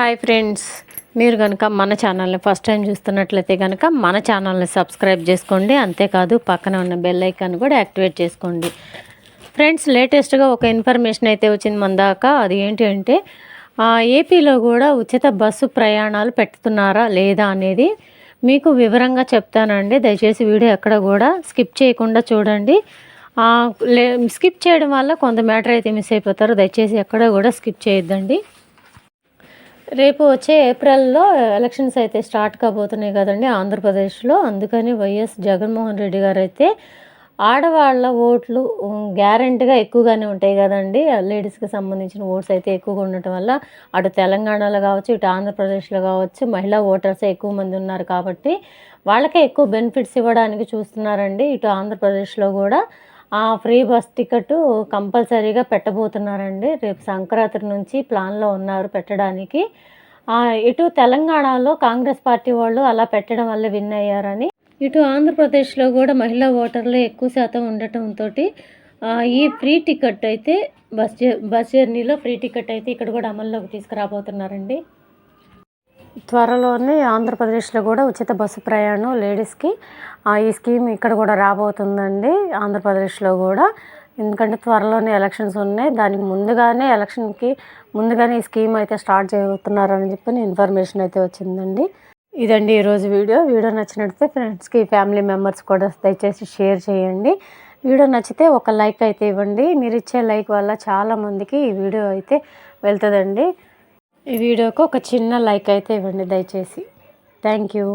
Hi friends. మీరు కనుక మన ఛానల్ని ఫస్ట్ టైం చూస్తున్నట్లయితే కనుక మన ఛానల్ని సబ్స్క్రైబ్ చేసుకోండి. అంతేకాదు పక్కన ఉన్న బెల్ ఐకాన్ కూడా యాక్టివేట్ చేసుకోండి. ఫ్రెండ్స్ లేటెస్ట్గా ఒక ఇన్ఫర్మేషన్ అయితే వచ్చింది మన దాకా. అది ఏంటి అంటే ఏపీలో కూడా ఉచిత బస్సు ప్రయాణాలు పెడుతున్నారా లేదా అనేది మీకు వివరంగా చెప్తానండి. దయచేసి వీడియో ఎక్కడ కూడా స్కిప్ చేయకుండా చూడండి. లే స్కిప్ చేయడం వల్ల కొంత మ్యాటర్ అయితే మిస్ అయిపోతారు. దయచేసి ఎక్కడ కూడా స్కిప్ చేయొద్దండి. రేపు వచ్చే ఏప్రిల్లో ఎలక్షన్స్ అయితే స్టార్ట్ కాబోతున్నాయి కదండి ఆంధ్రప్రదేశ్లో. అందుకని వైఎస్ జగన్మోహన్ రెడ్డి గారు అయితే ఆడవాళ్ళ ఓట్లు గ్యారంటీగా ఎక్కువగానే ఉంటాయి కదండి. లేడీస్కి సంబంధించిన ఓట్స్ అయితే ఎక్కువగా ఉండటం వల్ల అటు తెలంగాణలో కావచ్చు ఇటు ఆంధ్రప్రదేశ్లో కావచ్చు మహిళా ఓటర్స్ ఎక్కువ మంది ఉన్నారు కాబట్టి వాళ్ళకే ఎక్కువ బెనిఫిట్స్ ఇవ్వడానికి చూస్తున్నారండి. ఇటు ఆంధ్రప్రదేశ్లో కూడా ఆ ఫ్రీ బస్ టికెట్ కంపల్సరీగా పెట్టబోతున్నారండి. రేపు సంక్రాంతి నుంచి ప్లాన్లో ఉన్నారు పెట్టడానికి. ఇటు తెలంగాణలో కాంగ్రెస్ పార్టీ వాళ్ళు అలా పెట్టడం వల్ల విన్ అయ్యారని ఇటు ఆంధ్రప్రదేశ్లో కూడా మహిళా ఓటర్లు ఎక్కువ శాతం ఉండటంతో ఈ ఫ్రీ టికెట్ అయితే బస్ జర్ బస్ జర్నీలో ఫ్రీ టికెట్ అయితే ఇక్కడ కూడా అమల్లోకి తీసుకురాబోతున్నారండి. త్వరలోనే ఆంధ్రప్రదేశ్లో కూడా ఉచిత బస్సు ప్రయాణం లేడీస్కి. ఈ స్కీమ్ ఇక్కడ కూడా రాబోతుందండి ఆంధ్రప్రదేశ్లో కూడా. ఎందుకంటే త్వరలోనే ఎలక్షన్స్ ఉన్నాయి. దానికి ముందుగానే ఎలక్షన్కి ముందుగానే ఈ స్కీమ్ అయితే స్టార్ట్ చేయబోతున్నారని చెప్పి ఇన్ఫర్మేషన్ అయితే వచ్చిందండి. ఇదండి ఈరోజు వీడియో. వీడియో నచ్చినట్లయితే ఫ్రెండ్స్కి ఫ్యామిలీ మెంబర్స్ కూడా దయచేసి షేర్ చేయండి. వీడియో నచ్చితే ఒక లైక్ అయితే ఇవ్వండి. మీరు ఇచ్చే లైక్ వల్ల చాలామందికి ఈ వీడియో అయితే వెళ్తుందండి. ఈ వీడియోకి ఒక చిన్న లైక్ అయితే ఇవ్వండి దయచేసి. Thank you